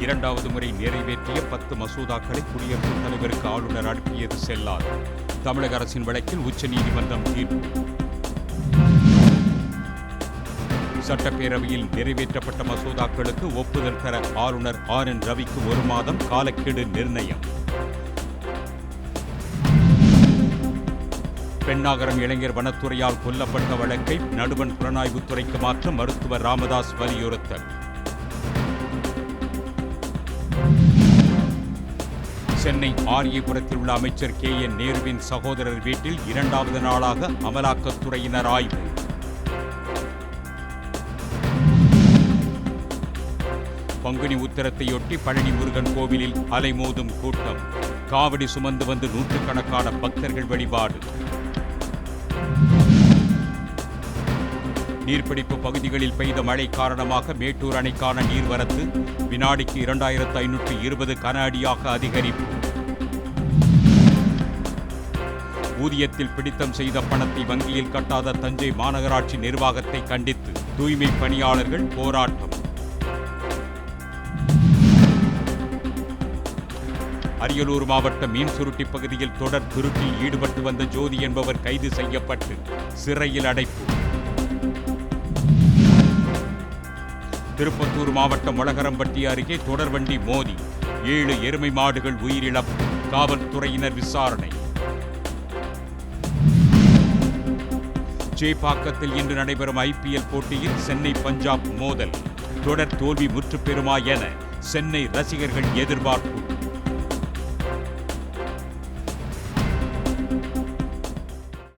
இரண்டாவது முறை நிறைவேற்றிய பத்து மசோதாக்களை குடியரசுத் தலைவருக்கு ஆளுநர் அனுப்பியது செல்லாது. தமிழக அரசின் வழக்கில் உச்சநீதிமன்றம் தீர்ப்பு. சட்டப்பேரவையில் நிறைவேற்றப்பட்ட மசோதாக்களுக்கு ஒப்புதல் தர ஆளுநர் ஆர். என். ரவிக்கு ஒரு மாதம் காலக்கெடு நிர்ணயம். பெண்ணாகரம் இளைஞர் வனத்துறையால் கொல்லப்பட்ட வழக்கை நடுவன் புலனாய்வுத்துறைக்கு மாற்ற மருத்துவர் ராமதாஸ் வலியுறுத்தல். சென்னை ஆரியபுரத்தில் உள்ள அமைச்சர் கே. என் நேருவின் சகோதரர் வீட்டில் இரண்டாவது நாளாக அமலாக்கத்துறையினர் ஆய்வு பங்குனி உத்தரத்தையொட்டி பழனி முருகன் கோவிலில் அலைமோதும் கூட்டம். காவடி சுமந்து வந்து நூற்றுக்கணக்கான பக்தர்கள் வழிபாடு. நீர்பிடிப்பு பகுதிகளில் பெய்த மழை காரணமாக மேட்டூர் அணைக்கான நீர்வரத்து வினாடிக்கு இரண்டாயிரத்து ஐநூற்று இருபது கன அடியாக அதிகரிப்பு. ஊதியத்தில் பிடித்தம் செய்த பணத்தை வங்கியில் கட்டாத தஞ்சை மாநகராட்சி நிர்வாகத்தை கண்டித்து தூய்மை பணியாளர்கள் போராட்டம். அரியலூர் மாவட்ட மீன் சுருட்டி பகுதியில் தொடர் திருட்டில் ஈடுபட்டு வந்த ஜோதி என்பவர் கைது செய்யப்பட்டு சிறையில் அடைப்பு. திருப்பத்தூர் மாவட்டம் உலகரம்பட்டி அருகே தொடர்வண்டி மோதி ஏழு எருமை மாடுகள் உயிரிழப்பு. காவல்துறையினர் விசாரணை. ஜேபாக்கத்தில் இன்று நடைபெறும் ஐபிஎல் போட்டியில் சென்னை பஞ்சாப் மோதல். தொடர் தோல்வி முற்றுப்பெறுமா என சென்னை ரசிகர்கள் எதிர்பார்ப்பு.